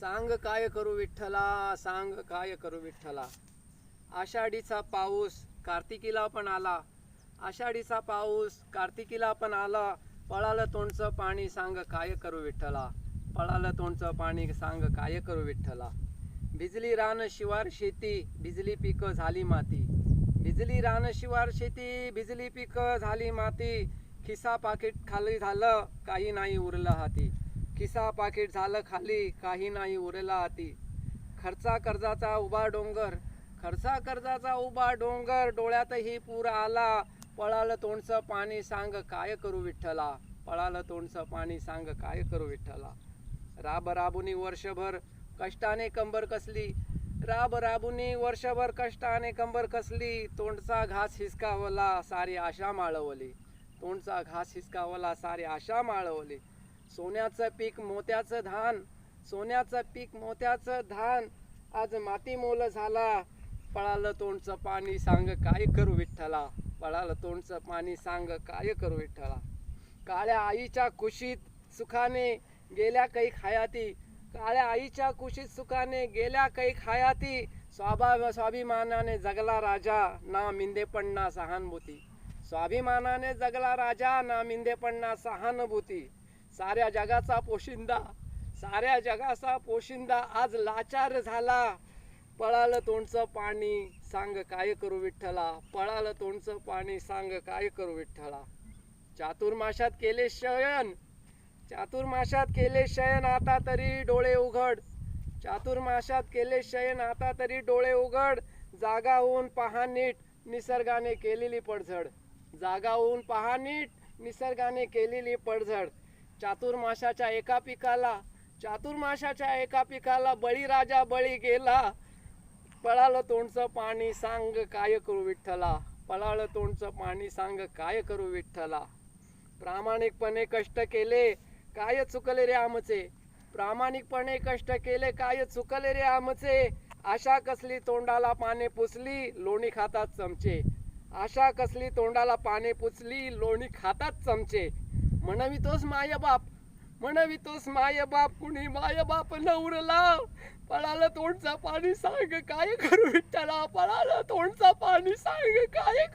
सांग काय करू विठ्ठला सांग काय करू विठ्ठला. आषाढीचा पाऊस कार्तिकीला पण आला. आषाढीचा पाऊस कार्तिकीला पण आला. पळालं तोंडचं पाणी सांग काय करू विठ्ठला. पळालं तोंडचं पाणी सांग काय करू विठ्ठला. भिजली रान शिवार शेती भिजली पिकं झाली माती. भिजली रान शिवार शेती भिजली पिकं झाली माती. खिसा पाकिट खाली झालं काही नाही उरलं हाती. खिसा पाकिट झालं खाली काही नाही उरेला आती खर्चा कर्जाचा उभा डोंगर खर्चा कर्जाचा उभा डोंगर डोळ्यातही पूर आला. पळालं तोंडचं पाणी सांग काय करू विठ्ठला? पळालं तोंडचं पाणी सांग काय करू विठ्ठला? राब राबुनी वर्षभर कष्टाने कंबर कसली? राब राबुनी वर्षभर कष्टाने कंबर कसली? तोंडचा घास हिसकावला सारी आशा माळवली. तोंडचा घास हिसकावला सारी आशा माळवली. सोन्याचं पीक मोत्याचं धान सोन्याचं पीक मोत्याचं धान. आज माती मोल झाला. पळालं तोंडचं पाणी सांग काय करू विठ्ठला? पळालं तोंडचं पाणी सांग काय करू विठ्ठला? काळ्या आईच्या कुशीत सुखाने गेल्या काही खायाती काळ्या आईच्या कुशीत सुखाने गेल्या काही खायाती स्वाभा स्वाभिमानाने जगला राजा ना मिंदेपणा सहानुभूती. स्वाभिमानाने जगला राजा ना मिंदेपण्णा सहानुभूती. साऱ्या जगाचा पोशिंदा साऱ्या जगाचा पोशिंदा आज लाचार झाला. पळालं तोंडचं पाणी सांग काय करू विठ्ठला? पळालं तोंडचं पाणी सांग काय करू विठ्ठला? चातुर्माशात केले शयन चातुर्माशात केले शयन आता तरी डोळे उघड. चातुर्माशात केले शयन आता तरी डोळे उघड. जागा होऊन पहा नीट निसर्गाने केलेली पडझड. जागा होऊन पहा नीट निसर्गाने केलेली पडझड. चातुर्माशाच्या एका पिकाला चातुर्माशाच्या एका पिकाला बळीराजा बळी गेला. पळालं तोंडचं पाणी सांग काय करू विठ्ठला? पळालं तोंडचं पाणी सांग काय करू विठ्ठला? प्रामाणिकपणे कष्ट केले काय चुकले रे आमचे? प्रामाणिकपणे कष्ट केले काय चुकले रे आमचे? आशा कसली तोंडाला पाने पुसली लोणी खातात चमचे. आशा कसली तोंडाला पाने पुसली लोणी खातात चमचे. म्हणावितोस माय बाप म्हणावितोस माय बाप कुणी माय बाप नवरला पळालं तोंडचं पाणी सांग काय करू? विठ्ठला पळालं तोंडचं पाणी सांग काय